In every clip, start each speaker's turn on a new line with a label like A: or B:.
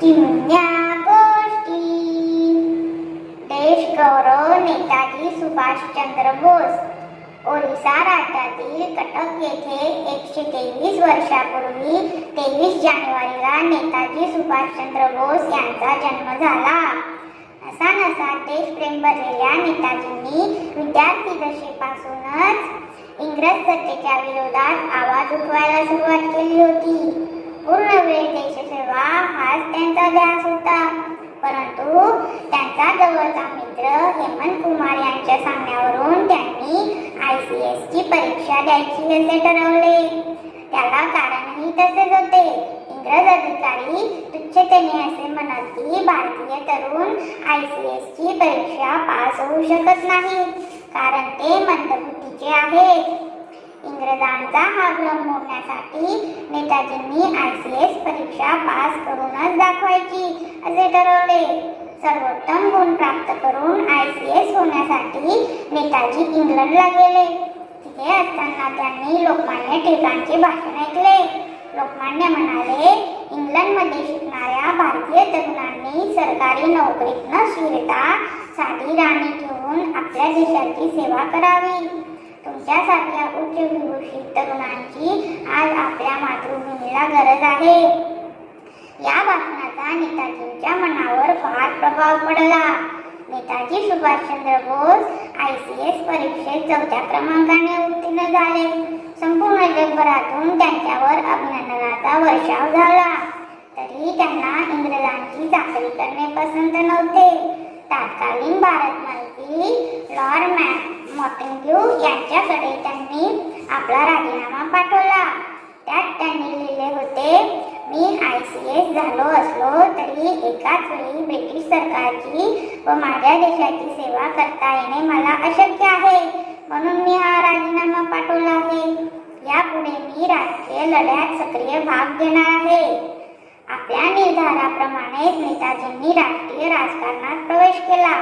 A: चिमण्या गोष्टी. देश गौरव नेताजी सुभाषचंद्र बोस. ओरिसा राज्यातील कटक येथे एकशे तेवीस वर्षापूर्वी तेवीस जानेवारीला नेताजी सुभाषचंद्र बोस यांचा जन्म झाला. असा नसा देशप्रेम भरलेल्या नेताजींनी विद्यार्थी दशेपासूनच इंग्रज सत्तेच्या विरोधात आवाज उठवायला सुरुवात केली होती. पूर्ण वेळ देशसेवा हाच त्यांचा ध्यास होता. परंतु त्यांचा जवळचा मित्र हेमंत कुमार यांच्या सांगण्यावरून त्यांनी आय सी एस ची परीक्षा द्यायची असे ठरवले. त्याला कारणही तसेच होते. इंग्रज अधिकारी तुच्छतेने असे म्हणत की भारतीय तरुण आय सी एस ची परीक्षा पास होऊ शकत नाही. कारण ते मंदबुद्धीचे आहेत. इंग्रजांचा हा भ्रम मोडण्यासाठी नेताजींनी आय सी एस परीक्षा पास करूनच दाखवायची असे ठरवले. सर्वोत्तम गुण प्राप्त करून आय सी एस होण्यासाठी नेताजी इंग्लंडला गेले. तिथे असताना त्यांनी लोकमान्य टिळकांचे भाषण ऐकले. लोकमान्य म्हणाले इंग्लंडमध्ये शिकणाऱ्या भारतीय तरुणांनी सरकारी नोकरीत न शिरता साधी राणी ठेवून आपल्या देशाची सेवा करावी. तुमच्यासारख्या उच्च विभूषित तरुणांची आज आपल्या मातृभूमीला गरज आहे. या भाषणाचा नेताजींच्या मनावर फार प्रभाव पडला. Netaji Subhashchandra Bose I C S परीक्षेत चौथ्या क्रमांकाने उत्तीर्ण झाले. संपूर्ण जगभरातून त्यांच्यावर अभिनंदनाचा वर्षाव झाला. तरी त्यांना इंग्रजांची चाकरी करणे पसंत नव्हते. तत्कालीन भारत मंत्री लॉर्ड मॅ यांच्याकडे त्यांनी आपला राजीनामा पाठवला. त्यात त्यांनी लिहिले होते मी आय सी एस झालो असलो तरी एकाच वेळी ब्रिटिश सरकारची व माझ्या देशाची सेवा करता येणे मला अशक्य आहे. म्हणून मी हा राजीनामा पाठवला आहे. यापुढे मी राजकीय लढ्यात सक्रिय भाग घेणार आहे. आपल्या निर्धाराप्रमाणेच नेताजींनी राष्ट्रीय राजकारणात प्रवेश केला.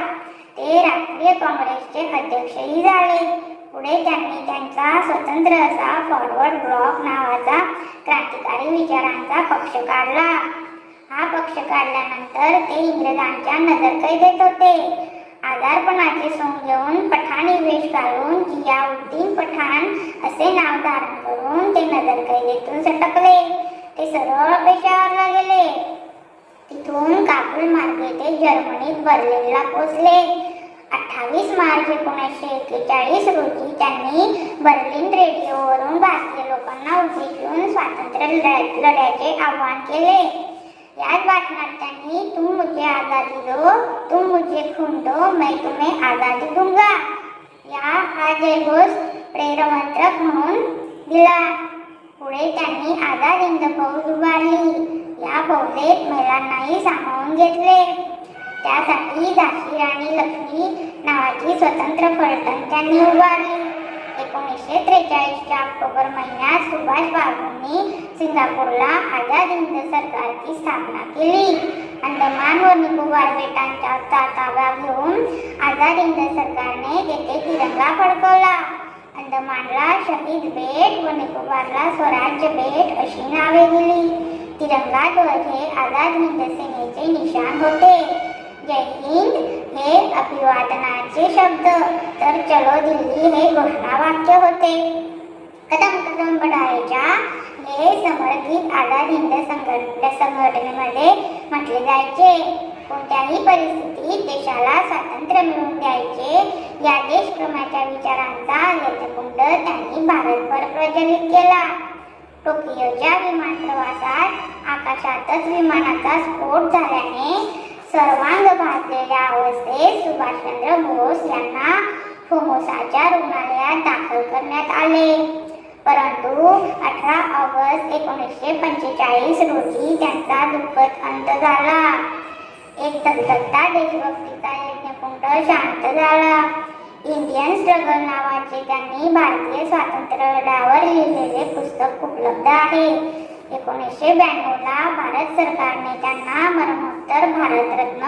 A: ते राष्ट्रीय काँग्रेसचे अध्यक्षही झाले. पुढे त्यांनी त्यांचा स्वतंत्र असा फॉरवर्ड ब्लॉक नावाचा क्रांतिकारी विचारांचा पक्ष काढला. हा पक्ष काढल्यानंतर ते इंग्रजांच्या नजरकैदेत होते. आजारपणाचे सोंग घेऊन पठाणी वेश घालून जियाउद्दीन पठाण असे नाव धारण करून ते नजरकैदेतून सटकले. ते सरळ पेशावरला गेले. तिथून काबूल मार्गे ते जर्मनीत बर्लिनला पोचले अठ्ठावीस मार्च एकोणीसशे एक्केचाळीस रोजी त्यांनी बर्लिन रेडिओवरून भारतीय लोकांना उद्देशून स्वातंत्र्य लढ्या- लढ्याचे आवाहन केले. याच भाषणात त्यांनी तुम मुझे आजादी दो तुम मुझे खून दो मैं तुम्हें आजादी दूंगा. या हा जयघोष प्रेरमंत्रक म्हणून दिला. पुढे त्यांनी आझाद हिंद फौज उभारली. या फौजेत महिलांनाही सामावून घेतले. त्यासाठी झाशी राणी लक्ष्मी नावाची स्वतंत्र फलटण त्यांनी उभारली. एकोणीसशे त्रेचाळीसच्या ऑक्टोबर महिन्यात सुभाष बाबूंनी सिंगापूरला आझाद हिंद सरकारची स्थापना केली. अंदमान व निकोबार बेटांच्या ताबा घेऊन आझाद हिंद सरकारने तेथे तिरंगा फडकवला. अंदमानला शहीद बेट व निकोबारला स्वराज्य बेट अशी नावे दिली. तिरंगा ध्वज हे आझाद हिंद सेनेचे निशाण होते. जय हिंद हे अभिवादनाचे शब्द. तर चलो दिल्ली हे घोषणावाक्य होते. कदम कदम बढायच्या हे समर्पित आझाद हिंद संघट संघटनेमध्ये म्हटले जायचे. कोणत्याही परिस्थितीत देशाला स्वातंत्र्य मिळवून द्यायचे या देशक्रमाच्या विचारांचा यथकुंड त्यांनी भारतभर प्रज्वलित केला. टोकियोच्या विमान प्रवासात आकाशातच विमानाचा स्फोट झाल्याने सर्वांग भाजलेल्या अवस्थेत सुभाषचंद्र बोस यांना फोमोसाच्या रुग्णालयात दाखल करण्यात आले. परंतु अठरा ऑगस्ट एकोणीसशे पंचेचाळीस रोजी त्यांचा दुःखद अंत झाला. एक धगधगता देशभक्तीचा यज्ञकुंड शांत झाला इंडियन स्ट्रगल नावाचे त्यांनी भारतीय स्वातंत्र्य लढ्यावर लिहिलेले पुस्तक उपलब्ध आहे. एकोणीसशे ब्याण्णवला भारत सरकारने त्यांना मरणोत्तर भारतरत्न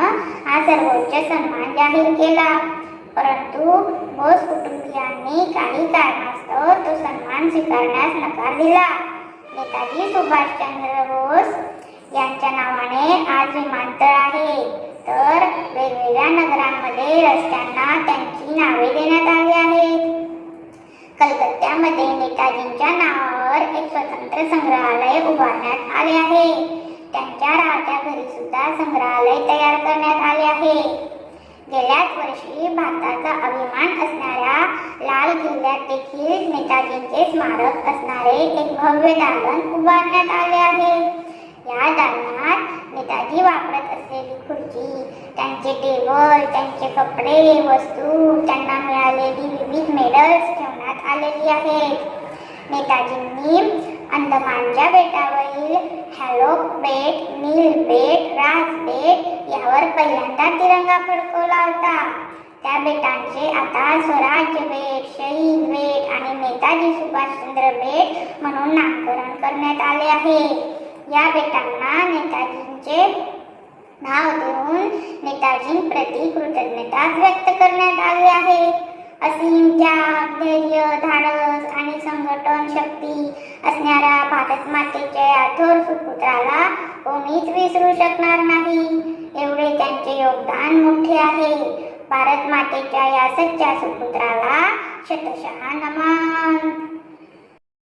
A: हा सर्वोच्च सन्मान जाहीर केला. परंतु बोस कुटुंबियांनी काही कारणास्तव तो सन्मान स्वीकारण्यास नकार दिला. नेताजी सुभाषचंद्र बोस यांच्या नावाने आज विमानतळ आहे. नगरांमध्ये रस्त्यांना त्यांची नावे देण्यात आली आहेत. कलकत्त्यामध्ये नेताजींच्या नावावर एक स्वतंत्र संग्रहालय उभारण्यात आले आहे. त्यांच्या राहत्या घरी सुद्धा संग्रहालय तयार करण्यात आले आहे. गेल्याच वर्षी भारताचा अभिमान असणाऱ्या लाल किल्ल्यात देखील नेताजींचे स्मारक असणारे एक भव्य दालन उभारण्यात आले आहे. या दालनात नेताजी वापरत असलेली खुर्ची त्यांचे टेबल त्यांचे कपडे वस्तू त्यांना मिळालेली विविध मेडल्स ठेवण्यात आलेली आहेत. नेताजींनी अंदमानच्या बेटावरील हॅलोक बेट नील बेट राज बेट यावर पहिल्यांदा तिरंगा फडकवला होता. त्या बेटांचे आता स्वराज्य बेट शहीद बेट आणि नेताजी सुभाषचंद्र बेट म्हणून नामकरण करण्यात आले आहे. या बेटांना नेताजींचे नाव देऊन नेताजींप्रती कृतज्ञता व्यक्त करण्यात आली आहे. असीम त्याग धैर्य धाडस आणि संघटन शक्ती असणाऱ्या भारत मातेच्या या थोर सुपुत्राला कोणीच विसरू शकणार नाही. एवढे त्यांचे योगदान मोठे आहे. भारत मातेच्या या सच्च्या सुपुत्राला शतशः नमन.